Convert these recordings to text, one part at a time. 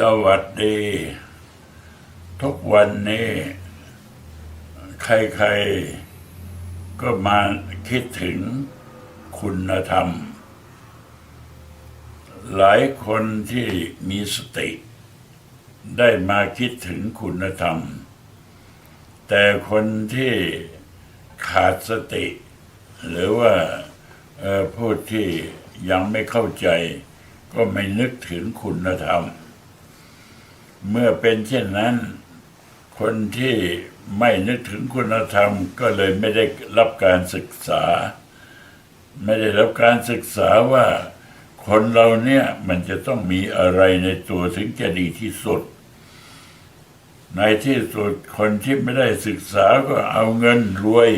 สวัสดี ทุกวันนี้ ใครๆ ก็มาคิดถึงคุณธรรม หลายคนที่มีสติ ได้มาคิดถึงคุณธรรม แต่คนที่ขาดสติ หรือว่าผู้ที่ยังไม่เข้าใจ ก็ไม่นึกถึงคุณธรรม เมื่อเป็นเช่นนั้น คนที่ไม่นึกถึงคุณธรรมก็เลยไม่ได้รับการศึกษา ไม่ได้รับการศึกษาว่าคนเราเนี่ยมันจะต้องมีอะไรในตัวถึงจะดีที่สุด ในที่สุดคนที่ไม่ได้ศึกษาก็เอาเงินรวย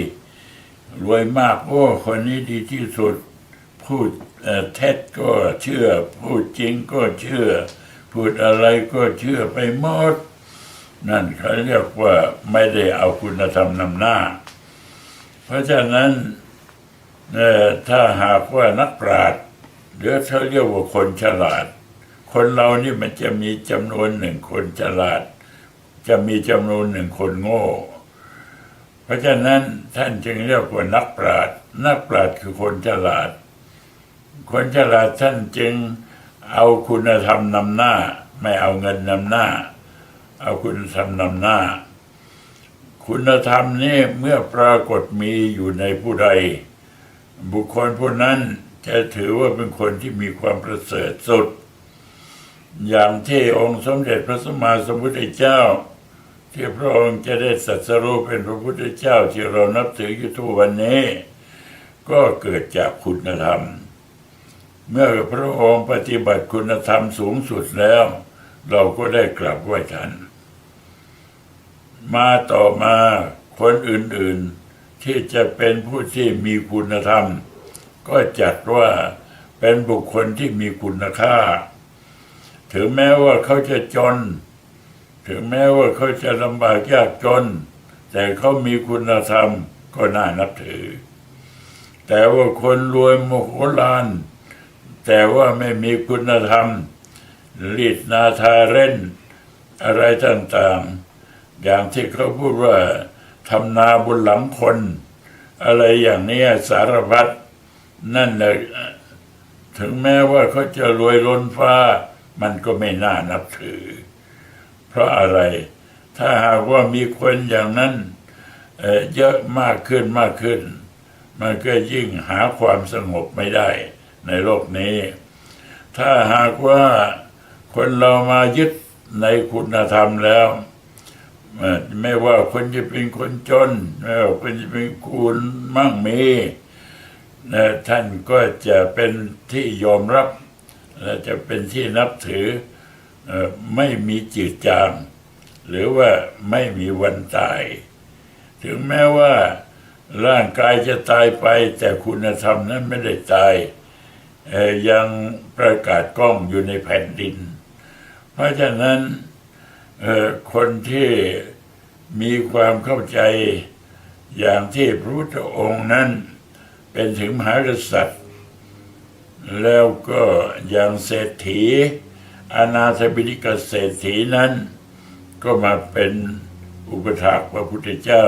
รวยมากโอ้คนนี้ดีที่สุด พูดเอ่อเท็จก็เชื่อ พูดจริงก็เชื่อ พูดอะไรก็เชื่อไปหมด นั่นเขาเรียกว่าไม่ได้เอาคุณธรรมนำหน้า เพราะฉะนั้นถ้าหากว่านักปราชญ์หรือเขาเรียกว่าคนฉลาด คนเรานี่มันจะมีจำนวนหนึ่งคนฉลาด จะมีจำนวนหนึ่งคนโง่ เพราะฉะนั้นท่านจึงเรียกว่านักปราชญ์นักปราชญ์คือคนฉลาด คนฉลาดท่านจึง เอาคุณธรรมนำหน้า ไม่เอาเงินนำหน้า เอาคุณธรรมนำหน้า คุณธรรมนี่เมื่อปรากฏมีอยู่ในผู้ใด บุคคลผู้นั้นจะถือว่าเป็นคนที่มีความประเสริฐสุด อย่างที่องค์สมเด็จพระสัมมาสัมพุทธเจ้า ที่พระองค์จะได้สัสรู้เป็นพระพุทธเจ้าที่เรานับถืออยู่ทุกวันนี้ ก็เกิดจากคุณธรรม เมื่อพระองค์ปฏิบัติคุณธรรมสูงสุดแล้ว เราก็ได้กลับไหว้ท่าน มาต่อมาคนอื่นๆที่จะเป็นผู้ที่มีคุณธรรม ก็จัดว่าเป็นบุคคลที่มีคุณค่า ถึงแม้ว่าเขาจะจน ถึงแม้ว่าเขาจะลำบากยากจน แต่เขามีคุณธรรมก็น่านับถือ แต่ว่าคนรวยโมโหลาน แต่ว่าไม่มีคุณธรรมรีดนาทาเร่น อะไรต่างๆ อย่างที่เขาพูดว่าทำนาบนหลังคน อะไรอย่างนี้สารพัดนั่นแหละถึงแม้ว่าเขาจะรวยล้นฟ้า มันก็ไม่น่านับถือ เพราะอะไร ถ้าหากว่ามีคนอย่างนั้นเเยอะมากขึ้นมากขึ้น มันก็ยิ่งหาความสงบไม่ได้ ในโลกนี้ ถ้าหากว่าคนเรามายึดในคุณธรรมแล้ว ไม่ว่าคนจะเป็นคนจน ไม่ว่าคนจะเป็นคุณมั่งมีนะท่านก็จะเป็นที่ยอมรับและจะเป็นที่นับถือไม่มีจืดจาง หรือว่าไม่มีวันตาย ถึงแม้ว่าร่างกายจะตายไปแต่คุณธรรมนั้นไม่ได้ตาย ยังประกาศกล้องอยู่ในแผ่นดิน เพราะฉะนั้นคนที่มีความเข้าใจอย่างที่พระพุทธองค์นั้น เป็นถึงมหากษัตริย์ แล้วก็อย่างเศรษฐีอนาถบิณิกเศรษฐีนั้น ก็มาเป็นอุปถากพระพุทธเจ้า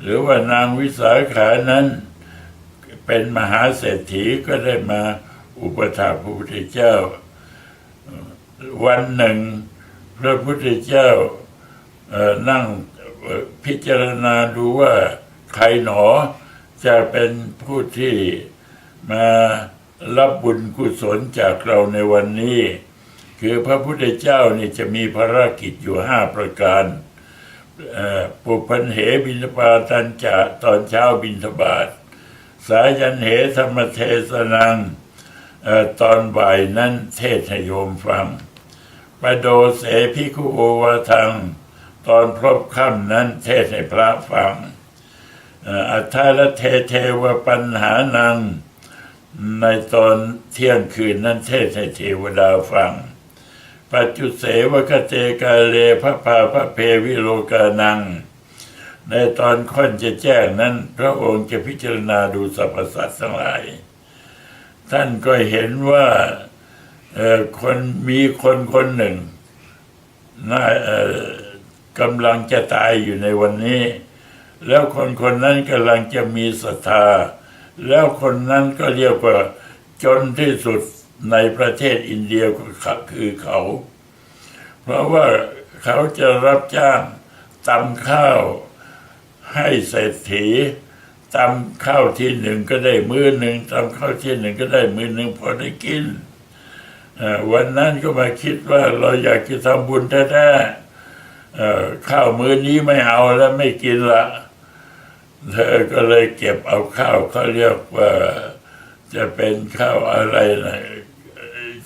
หรือว่านางวิสาขานั้น เป็นมหาเศรษฐีก็ได้มาอุปถากพระพุทธเจ้า วันหนึ่ง พระพุทธเจ้านั่งพิจารณาดูว่าใครหนอจะเป็นผู้ที่มารับบุญกุศลจากเราในวันนี้ คือพระพุทธเจ้านี่จะมีภารกิจอยู่ห้าประการปุพันเหบินทบาตันจะตอนเช้าบินทบาท สายันเหธรรมเทศนังตอนบ่ายนั้นเทศให้โยมฟังปโดเสพิคุโอวาทัง ตอนพรบค่ำนั้นเทศให้พระฟังอัทธารเทเทวปัญหานัง ในตอนเที่ยงคืนนั้นเทศให้เทวดาฟัง ปัจจุเสวกเตกาเลพระพาพระเพวิโลกานัง ในตอนค่อนจะแจ้งนั้น พระองค์จะพิจารณาดูสรรพสัตว์ทั้งหลาย ท่านก็เห็นว่าคนมีคนคนหนึ่งน่ากำลังจะตายอยู่ในวันนี้ แล้วคนคนนั้นกำลังจะมีศรัทธา แล้วคนนั้นก็เรียกว่าจนที่สุดในประเทศอินเดียก็คือเขา เพราะว่าเขาจะรับจ้างตำข้าว ให้เศรษฐีตำข้าวที่หนึ่งก็ได้มือหนึ่งตำข้าวที่หนึ่งก็ได้มือหนึ่งพอได้กินวันนั้นก็มาคิดว่าเราอยากจะทำบุญแท้ๆข้าวมื้อนี้ไม่เอาแล้วไม่กินละเธอก็เลยเก็บเอาข้าวเขาเรียกว่าจะเป็นข้าวอะไรนะ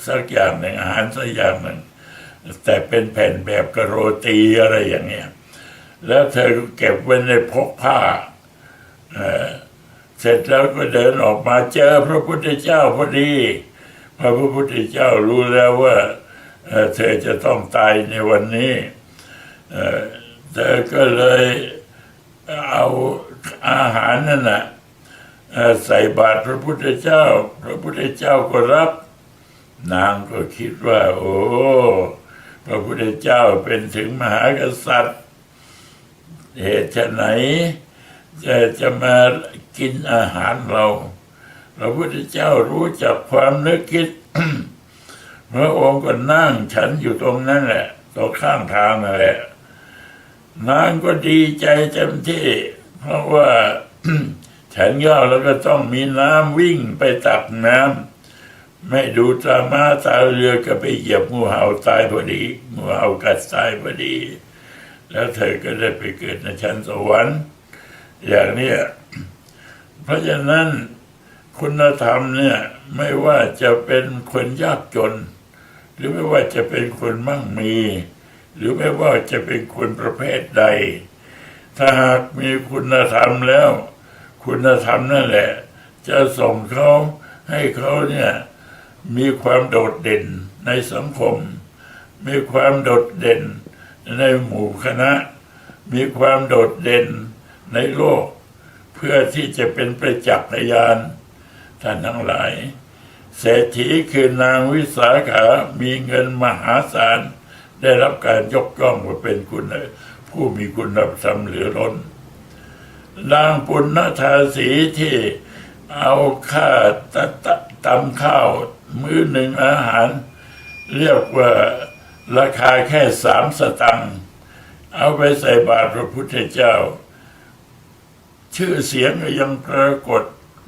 สักอย่างหนึ่งอาหารสักอย่างหนึ่งแต่เป็นแผ่นแบบกระโรตีอะไรอย่างเงี้ย แล้วเธอเก็บไว้ในพกผ้าเสร็จแล้วก็เดินออกมาเจอพระพุทธเจ้าพอดีพระพุทธเจ้ารู้แล้วว่าเธอจะต้องตายในวันนี้เธอก็เลยเอาอาหารนั่นน่ะใส่บาตรพระพุทธเจ้า พระพุทธเจ้าก็รับ นางก็คิดว่า โอ้ พระพุทธเจ้าเป็นถึงมหากษัตริย์ เหตุไฉนจะจะมากินอาหารเราพระพุทธเจ้ารู้จักความนึกคิดพระองค์ก็นั่งฉันอยู่ตรงนั้นแหละตรงข้างทางนั่นแหละนางก็ดีใจเต็มที่ เพราะว่าฉันย่อแล้วก็ต้องมีน้ำวิ่งไปตักน้ำไม่ดูตามาตาเรือก็ไปเหยียบงูเห่าตายพอดีงูเห่ากัดตายพอดี แล้วเธอก็ได้ไปเกิดในชั้นสวรรค์อย่างเนี้ยเพราะฉะนั้นคุณธรรมเนี่ยไม่ว่าจะเป็นคนยากจน หรือไม่ว่าจะเป็นคนมั่งมี หรือไม่ว่าจะเป็นคนประเภทใด ถ้าหากมีคุณธรรมแล้ว คุณธรรมนั่นแหละ จะส่งเขาให้เขาเนี่ยมีความโดดเด่นในสังคม มีความโดดเด่น ในหมู่คณะมีความโดดเด่นในโลก เพื่อที่จะเป็นประจักษ์พยานท่านทั้งหลาย เศรษฐีคือนางวิสาขา มีเงินมหาศาล ได้รับการยกย่องว่าเป็นคุณ ผู้มีคุณธรรมเหลือล้นนางปุณณธาสีที่เอาค่าตตะตำข้าว มื้อหนึ่งอาหาร เรียกว่า ราคาแค่สามสตังค์เอาไปใส่บาตรพระพุทธเจ้า ชื่อเสียงก็ยังปรากฏ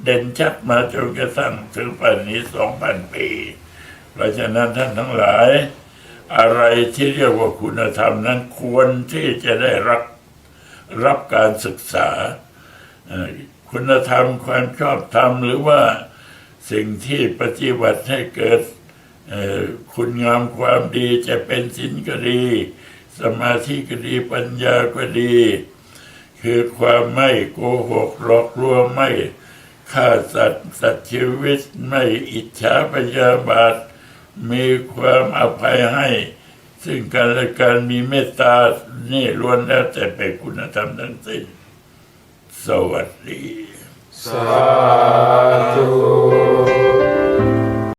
เด่นชัดมาจนกระทั่งถึงปัจจุบันนี้สองพันปี เพราะฉะนั้นท่านทั้งหลาย อะไรที่เรียกว่าคุณธรรมนั้นควรที่จะได้รับรับการศึกษา คุณธรรมความชอบธรรมหรือว่าสิ่งที่ปฏิบัติให้เกิด คุณงามความดีจะเป็นศีลก็ดี สมาธิก็ดีปัญญาก็ดี คือความไม่โกหกหลอกลวงไม่ฆ่าสัตว์สัตว์ชีวิตไม่อิจฉาพยาบาท มีความอภัยให้ ซึ่งกันและกันมีเมตตา นี่ล้วนแล้วแต่เป็นคุณธรรมทั้งสิ้น สวัสดี สาธุ